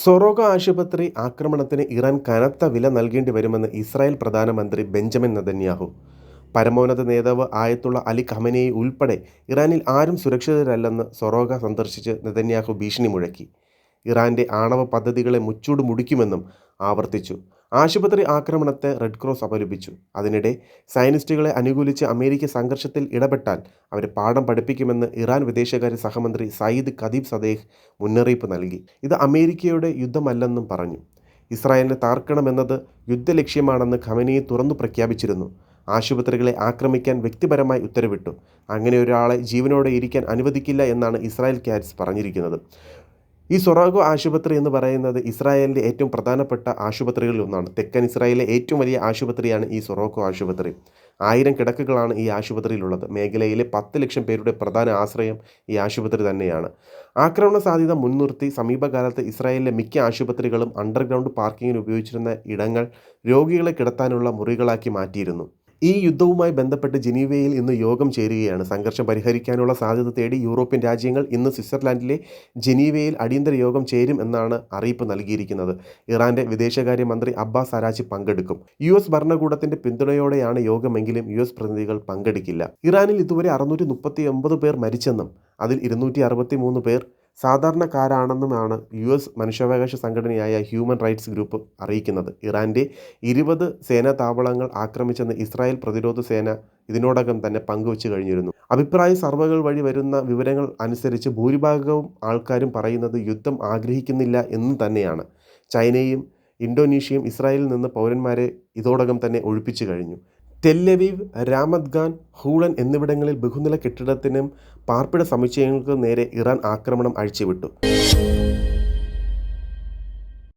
സൊറോഗ ആശുപത്രി ആക്രമണത്തിന് ഇറാൻ കനത്ത വില നൽകേണ്ടി വരുമെന്ന് ഇസ്രായേൽ പ്രധാനമന്ത്രി ബെഞ്ചമിൻ നദന്യാഹു പരമോന്നത നേതാവ് ആയത്തുള്ള അലി ഖമനേയി ഉൾപ്പെടെ ഇറാനിൽ ആരും സുരക്ഷിതരല്ലെന്ന് സൊറോഗ സന്ദർശിച്ച് നെതന്യാഹു ഭീഷണി മുഴക്കി. ഇറാന്റെ ആണവ പദ്ധതികളെ മുച്ചൂട് മുടിക്കുമെന്നും ആവർത്തിച്ചു. ആശുപത്രി ആക്രമണത്തെ റെഡ് ക്രോസ് അപലപിച്ചു. അതിനിടെ സയനിസ്റ്റുകളെ അനുകൂലിച്ച് അമേരിക്ക സംഘർഷത്തിൽ ഇടപെട്ടാൽ അവരെ പാഠം പഠിപ്പിക്കുമെന്ന് ഇറാൻ വിദേശകാര്യ സഹമന്ത്രി സയ്യിദ് ഖദീബ് സദേഹ് മുന്നറിയിപ്പ് നൽകി. ഇത് അമേരിക്കയുടെ യുദ്ധമല്ലെന്നും പറഞ്ഞു. ഇസ്രായേലിനെ താർക്കണമെന്നത് യുദ്ധലക്ഷ്യമാണെന്ന് ഖമനിയെ തുറന്നു പ്രഖ്യാപിച്ചിരുന്നു. ആശുപത്രികളെ ആക്രമിക്കാൻ വ്യക്തിപരമായി ഉത്തരവിട്ടു. അങ്ങനെ ഒരാളെ ജീവനോടെ ഇരിക്കാൻ അനുവദിക്കില്ല എന്നാണ് ഇസ്രായേൽ ക്യാറ്റ്സ് പറഞ്ഞിരിക്കുന്നത്. ഈ സൊറാഗോ ആശുപത്രി എന്ന് പറയുന്നത് ഇസ്രായേലിന്റെ ഏറ്റവും പ്രധാനപ്പെട്ട ആശുപത്രികളിൽ ഒന്നാണ്. തെക്കൻ ഇസ്രായേലിലെ ഏറ്റവും വലിയ ആശുപത്രിയാണ് ഈ സൊറോക്കോ ആശുപത്രി. ആയിരം കിടക്കുകളാണ് ഈ ആശുപത്രിയിലുള്ളത്. മേഖലയിലെ പത്ത് ലക്ഷം പേരുടെ പ്രധാന ആശ്രയം ഈ ആശുപത്രി തന്നെയാണ്. ആക്രമണ സാധ്യത മുൻനിർത്തി സമീപകാലത്ത് ഇസ്രായേലിലെ മിക്ക ആശുപത്രികളും അണ്ടർഗ്രൗണ്ട് പാർക്കിങ്ങിന് ഉപയോഗിച്ചിരുന്ന ഇടങ്ങൾ രോഗികളെ കിടത്താനുള്ള മുറികളാക്കി മാറ്റിയിരുന്നു. ഈ യുദ്ധവുമായി ബന്ധപ്പെട്ട് ജനീവയിൽ ഇന്ന് യോഗം ചേരുകയാണ്. സംഘർഷം പരിഹരിക്കാനുള്ള സാധ്യത തേടി യൂറോപ്യൻ രാജ്യങ്ങൾ ഇന്ന് സ്വിറ്റ്സർലാൻഡിലെ ജനീവയിൽ അടിയന്തര യോഗം ചേരും എന്നാണ് അറിയിപ്പ് നൽകിയിരിക്കുന്നത്. ഇറാന്റെ വിദേശകാര്യമന്ത്രി അബ്ബാസ് അരാജി പങ്കെടുക്കും. യു എസ് ഭരണകൂടത്തിന്റെ പിന്തുണയോടെയാണ് യോഗമെങ്കിലും യു എസ് പ്രതിനിധികൾ പങ്കെടുക്കില്ല. ഇറാനിൽ ഇതുവരെ അറുന്നൂറ്റി പേർ മരിച്ചെന്നും അതിൽ ഇരുന്നൂറ്റി പേർ സാധാരണക്കാരാണെന്നുമാണ് യു എസ് മനുഷ്യാവകാശ സംഘടനയായ ഹ്യൂമൻ റൈറ്റ്സ് ഗ്രൂപ്പ് അറിയിക്കുന്നത്. ഇറാന്റെ ഇരുപത് സേനാ താവളങ്ങൾ ആക്രമിച്ചെന്ന് ഇസ്രായേൽ പ്രതിരോധ സേന ഇതിനോടകം തന്നെ പങ്കുവച്ചു കഴിഞ്ഞിരുന്നു. അഭിപ്രായ സർവേകൾ വഴി വരുന്ന വിവരങ്ങൾ അനുസരിച്ച് ഭൂരിഭാഗവും ആൾക്കാരും പറയുന്നത് യുദ്ധം ആഗ്രഹിക്കുന്നില്ല എന്ന് തന്നെയാണ്. ചൈനയും ഇന്തോനേഷ്യയും ഇസ്രായേലിൽ നിന്ന് പൗരന്മാരെ ഇതോടകം തന്നെ ഒഴിപ്പിച്ചു കഴിഞ്ഞു. ടെല്ലവീവ് രാമത് ഹൂളൻ എന്നിവിടങ്ങളിൽ ബഹുനില കെട്ടിടത്തിനും പാർപ്പിട സമുച്ചയങ്ങൾക്കും നേരെ ഇറാൻ ആക്രമണം അഴിച്ചുവിട്ടു.